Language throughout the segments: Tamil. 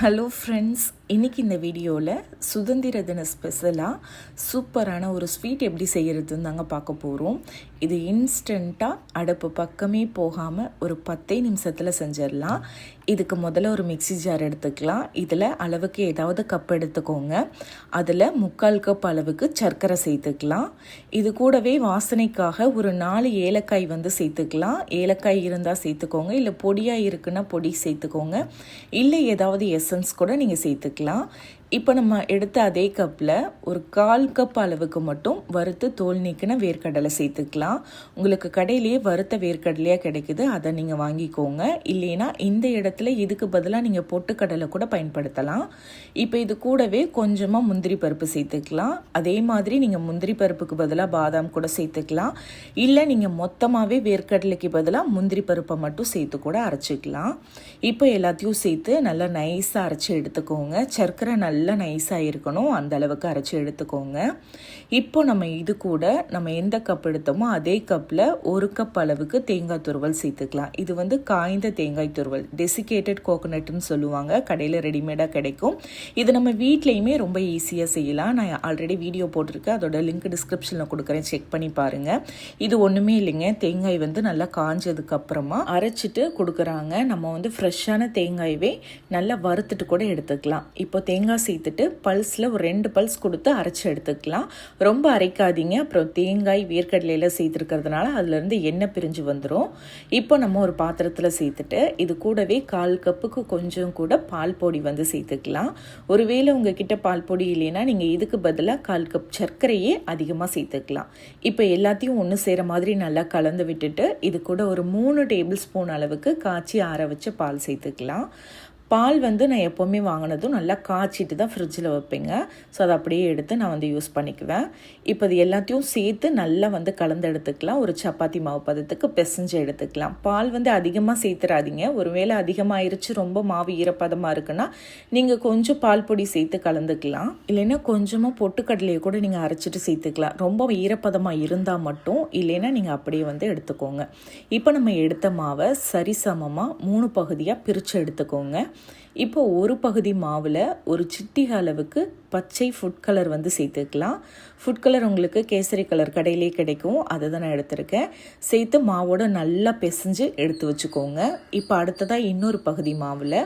ஹலோ ஃப்ரெண்ட்ஸ் இன்றைக்கி இந்த வீடியோவில் சுதந்திர தின ஸ்பெஷலாக சூப்பரான ஒரு ஸ்வீட் எப்படி செய்கிறதுன்னு தாங்க பார்க்க போகிறோம் இது இன்ஸ்டண்ட்டாக அடுப்பு பக்கமே போகாமல் ஒரு பத்தே நிமிஷத்தில் செஞ்சிடலாம். இதுக்கு முதல்ல ஒரு மிக்ஸி ஜார் எடுத்துக்கலாம். இதில் அளவுக்கு ஏதாவது கப் எடுத்துக்கோங்க. அதில் முக்கால் கப் அளவுக்கு சர்க்கரை சேர்த்துக்கலாம். இது கூடவே வாசனைக்காக ஒரு நாலு ஏலக்காய் வந்து சேர்த்துக்கலாம். ஏலக்காய் இருந்தால் சேர்த்துக்கோங்க. இல்லை பொடியாக இருக்குன்னா பொடி சேர்த்துக்கோங்க. இல்லை ஏதாவது எஸ் எசன்ஸ் கூட நீங்கள் சேர்த்துக்கலாம். இப்போ நம்ம எடுத்த அதே கப்பில் ஒரு கால் கப் அளவுக்கு மட்டும் வறுத்து தோல் நீக்கின வேர்க்கடலை சேர்த்துக்கலாம். உங்களுக்கு கடையிலேயே வறுத்த வேர்க்கடலையாக கிடைக்குது அதை நீங்கள் வாங்கிக்கோங்க. இல்லைன்னா இந்த இடத்துல இதுக்கு பதிலாக நீங்கள் பொட்டுக்கடலை கூட பயன்படுத்தலாம். இப்போ இது கூடவே கொஞ்சமாக முந்திரி பருப்பு சேர்த்துக்கலாம். அதே மாதிரி நீங்கள் முந்திரி பருப்புக்கு பதிலாக பாதாம் கூட சேர்த்துக்கலாம். இல்லை நீங்கள் மொத்தமாகவே வேர்க்கடலைக்கு பதிலாக முந்திரி பருப்பை மட்டும் சேர்த்து கூட அரைச்சிக்கலாம். இப்போ எல்லாத்தையும் சேர்த்து நல்லா நைஸாக அரைச்சி எடுத்துக்கோங்க. சர்க்கரை நல்லா நல்லா நைஸாக இருக்கணும். அந்த அளவுக்கு அரைச்சி எடுத்துக்கோங்க. இப்போ நம்ம இது கூட நம்ம எந்த கப் எடுத்தோமோ அதே கப்பில் ஒரு கப் அளவுக்கு தேங்காய் துருவல் சேர்த்துக்கலாம். இது வந்து காய்ந்த தேங்காய் துருவல். டெசிகேட்டட் கோகோனட்னு சொல்லுவாங்க. கடையில் ரெடிமேடாக கிடைக்கும். இது நம்ம வீட்லேயுமே ரொம்ப ஈஸியாக செய்யலாம். நான் ஆல்ரெடி வீடியோ போட்டிருக்கேன். அதோட லிங்க் டிஸ்கிரிப்ஷனில் கொடுக்குறேன். செக் பண்ணி பாருங்கள் இது ஒன்றுமே இல்லைங்க. தேங்காய் வந்து நல்லா காஞ்சதுக்கு அப்புறமா அரைச்சிட்டு கொடுக்குறாங்க. நம்ம வந்து ஃப்ரெஷ்ஷான தேங்காயவே நல்லா வறுத்துட்டு கூட எடுத்துக்கலாம். இப்போ தேங்காய் சேர்த்துட்டு பல்ஸில் ஒரு ரெண்டு பல்ஸ் கொடுத்து அரைச்சி எடுத்துக்கலாம். ரொம்ப அரைக்காதீங்க. அப்புறம் தேங்காய் வேர்க்கடலையில் சேர்த்துருக்கிறதுனால அதுலேருந்து எண்ணெய் பிரிஞ்சு வந்துடும் இப்போ நம்ம ஒரு பாத்திரத்தில் சேர்த்துட்டு இது கூடவே கால் கப்புக்கு கொஞ்சம் கூட பால் பொடி வந்து சேர்த்துக்கலாம். ஒருவேளை உங்ககிட்ட பால் பொடி இல்லைன்னா நீங்கள் இதுக்கு பதிலாக கால் கப் சர்க்கரையே அதிகமாக சேர்த்துக்கலாம். இப்போ எல்லாத்தையும் ஒன்று சேர மாதிரி நல்லா கலந்து விட்டுட்டு இது கூட ஒரு மூணு டேபிள் ஸ்பூன் அளவுக்கு காய்ச்சி ஆற வச்ச பால் சேர்த்துக்கலாம். பால் வந்து நான் எப்போவுமே வாங்கினதும் நல்லா காய்ச்சிட்டு தான் ஃப்ரிட்ஜில் வைப்பேங்க. ஸோ அதை அப்படியே எடுத்து நான் வந்து யூஸ் பண்ணிக்குவேன். இப்போ இது எல்லாத்தையும் சேர்த்து நல்லா வந்து கலந்து எடுத்துக்கலாம். ஒரு சப்பாத்தி மாவு பதத்துக்கு பிசைஞ்சு எடுத்துக்கலாம். பால் வந்து அதிகமாக சேர்த்துறாதீங்க. ஒருவேளை அதிகமாகிருச்சு ரொம்ப மாவு ஈரப்பதமாக இருக்குன்னா நீங்கள் கொஞ்சம் பால் பொடி சேர்த்து கலந்துக்கலாம். இல்லைன்னா கொஞ்சமாக பொட்டுக்கடலையை கூட நீங்கள் அரைச்சிட்டு சேர்த்துக்கலாம். ரொம்ப ஈரப்பதமாக இருந்தால் மட்டும் இல்லைன்னா நீங்கள் அப்படியே வந்து எடுத்துக்கோங்க. இப்போ நம்ம எடுத்த மாவை சரிசமமாக மூணு பகுதியாக பிரித்து எடுத்துக்கோங்க. இப்போ ஒரு பகுதி மாவில் ஒரு சிட்டிக அளவுக்கு பச்சை ஃபுட் கலர் வந்து சேர்த்துக்கலாம். ஃபுட் கலர் உங்களுக்கு கேசரி கலர் கடையிலே கிடைக்கும். அதை தான் நான் எடுத்திருக்கேன். சேர்த்து மாவோட நல்லா பிசைஞ்சு எடுத்து வச்சுக்கோங்க. இப்போ அடுத்ததாக இன்னொரு பகுதி மாவில்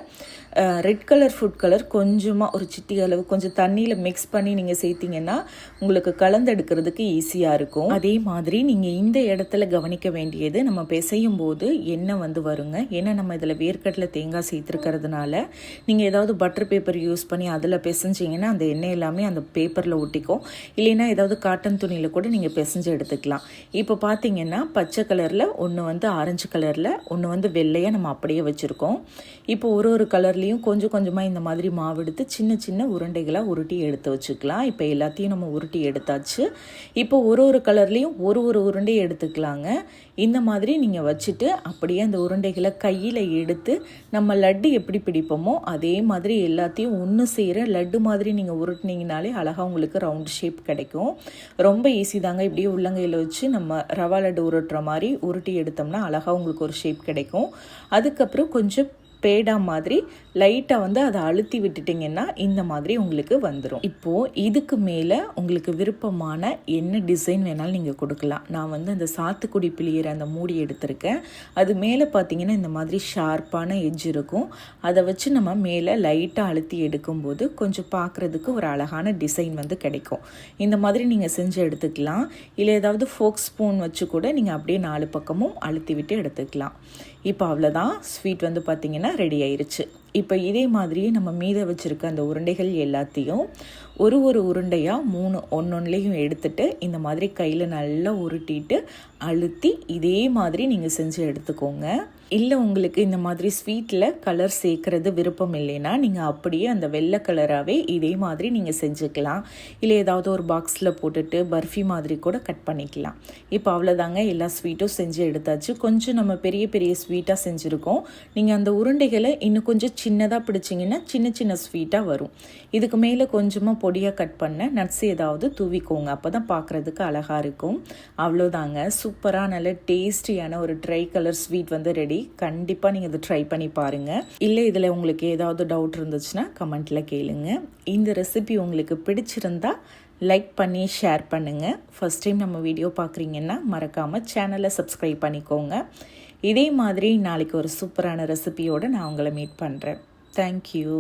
ரெட் கலர் ஃபுட் கலர் கொஞ்சமாக ஒரு சிட்டி அளவு கொஞ்சம் தண்ணியில் மிக்ஸ் பண்ணி நீங்கள் சேர்த்திங்கன்னா உங்களுக்கு கலந்தெடுக்கிறதுக்கு ஈஸியாக இருக்கும். அதே மாதிரி நீங்கள் இந்த இடத்துல கவனிக்க வேண்டியது நம்ம பிசையும் போது எண்ணெய் வந்து வருங்க. ஏன்னா நம்ம இதில் வேர்க்கடலை தேங்காய் சேர்த்துருக்கிறதுனால நீங்கள் ஏதாவது பட்டர் பேப்பர் யூஸ் பண்ணி அதில் பிசைஞ்சிங்கன்னா அந்த எண்ணெய் எல்லாமே அந்த பேப்பரில் ஒட்டிக்கும். இல்லைன்னா ஏதாவது காட்டன் துணியில் கூட நீங்கள் பிசைஞ்சு எடுத்துக்கலாம். இப்போ பார்த்தீங்கன்னா பச்சை கலரில் ஒன்று வந்து ஆரஞ்சு கலரில் ஒன்று வந்து வெள்ளையாக நம்ம அப்படியே வச்சுருக்கோம். இப்போ ஒரு ஒரு கலர்லேயும் கொஞ்சம் கொஞ்சமாக இந்த மாதிரி மாவு எடுத்து சின்ன சின்ன உருண்டைகளாக உருட்டி எடுத்து வச்சுக்கலாம். இப்போ எல்லாத்தையும் நம்ம உருட்டி எடுத்தாச்சு. இப்போ ஒரு ஒரு கலர்லேயும் ஒரு ஒரு உருண்டை எடுத்துக்கலாங்க. இந்த மாதிரி நீங்கள் வச்சுட்டு அப்படியே அந்த உருண்டைகளை கையில் எடுத்து நம்ம லட்டு எப்படி பிடிப்போமோ அதே மாதிரி எல்லாத்தையும் ஒன்று செய்கிற லட்டு மாதிரி நீங்கள் உருட்டினீங்கனாலே அழகாக உங்களுக்கு ரவுண்ட் ஷேப் கிடைக்கும். ரொம்ப ஈஸி தாங்க. இப்படியே உள்ளங்கையில் வச்சு நம்ம ரவா லட்டு உருட்டுற மாதிரி உருட்டி எடுத்தோம்னா அழகாக உங்களுக்கு ஒரு ஷேப் கிடைக்கும். அதுக்கப்புறம் கொஞ்சம் பேடா மாதிரி லைட்டாக வந்து அதை அழுத்தி விட்டுட்டிங்கன்னா இந்த மாதிரி உங்களுக்கு வந்துடும் இப்போது இதுக்கு மேலே உங்களுக்கு விருப்பமான என்ன டிசைன் வேணாலும் நீங்கள் கொடுக்கலாம். நான் வந்து அந்த சாத்துக்குடி பிளியிற அந்த மூடி எடுத்திருக்கேன். அது மேலே பார்த்தீங்கன்னா இந்த மாதிரி ஷார்ப்பான எஜ் இருக்கும். அதை வச்சு நம்ம மேலே லைட்டாக அழுத்தி எடுக்கும்போது கொஞ்சம் பார்க்குறதுக்கு ஒரு அழகான டிசைன் வந்து கிடைக்கும். இந்த மாதிரி நீங்கள் செஞ்சு எடுத்துக்கலாம். இல்லை ஏதாவது ஃபோக் ஸ்பூன் வச்சு கூட நீங்கள் அப்படியே நாலு பக்கமும் அழுத்தி விட்டு எடுத்துக்கலாம். இப்போ அவ்வளோதான் ஸ்வீட் வந்து பார்த்திங்கன்னா ரெடி ஆயிருச்சு. இப்போ இதே மாதிரியே நம்ம மீத வச்சுருக்க அந்த உருண்டைகள் எல்லாத்தையும் ஒரு ஒரு உருண்டையாக மூணு ஒன்னொன்னுலேயும் எடுத்துட்டு இந்த மாதிரி கையில் நல்லா உருட்டிட்டு அழுத்தி இதே மாதிரி நீங்கள் செஞ்சு எடுத்துக்கோங்க. இல்லை உங்களுக்கு இந்த மாதிரி ஸ்வீட்டில் கலர் சேர்க்குறது விருப்பம் இல்லைன்னா நீங்கள் அப்படியே அந்த வெள்ளை கலராகவே இதே மாதிரி நீங்கள் செஞ்சுக்கலாம். இல்லை ஏதாவது ஒரு பாக்ஸில் போட்டுட்டு பர்ஃபி மாதிரி கூட கட் பண்ணிக்கலாம். இப்போ அவ்வளோதாங்க எல்லா ஸ்வீட்டும் செஞ்சு எடுத்தாச்சு. கொஞ்சம் நம்ம பெரிய பெரிய ஸ்வீட்டாக செஞ்சுருக்கோம். நீங்கள் அந்த உருண்டைகளை இன்னும் கொஞ்சம் சின்னதாக பிடிச்சிங்கன்னா சின்ன சின்ன ஸ்வீட்டாக வரும். இதுக்கு மேலே கொஞ்சமாக பொடியாக கட் பண்ண நட்ஸ் ஏதாவது தூவிக்கோங்க. அப்போ தான் பார்க்குறதுக்கு அழகாக இருக்கும். அவ்வளோதாங்க சூப்பராக நல்ல டேஸ்டியான ஒரு ட்ரை கலர் ஸ்வீட் வந்து ரெடி கண்டிப்பாக நீங்கள் இதை ட்ரை பண்ணி பாருங்கள் இல்லை இதில் உங்களுக்கு ஏதாவது டவுட் இருந்துச்சுன்னா கமெண்ட்டில் கேளுங்க. இந்த ரெசிபி உங்களுக்கு பிடிச்சிருந்தா லைக் பண்ணி ஷேர் பண்ணுங்கள் ஃபஸ்ட் டைம் நம்ம வீடியோ பார்க்குறீங்கன்னா மறக்காமல் சேனலை சப்ஸ்கிரைப் பண்ணிக்கோங்க. இதே மாதிரி நாளைக்கு ஒரு சூப்பரான ரெசிபியோடு நான் உங்களை மீட் பண்ணுறேன் தேங்க்யூ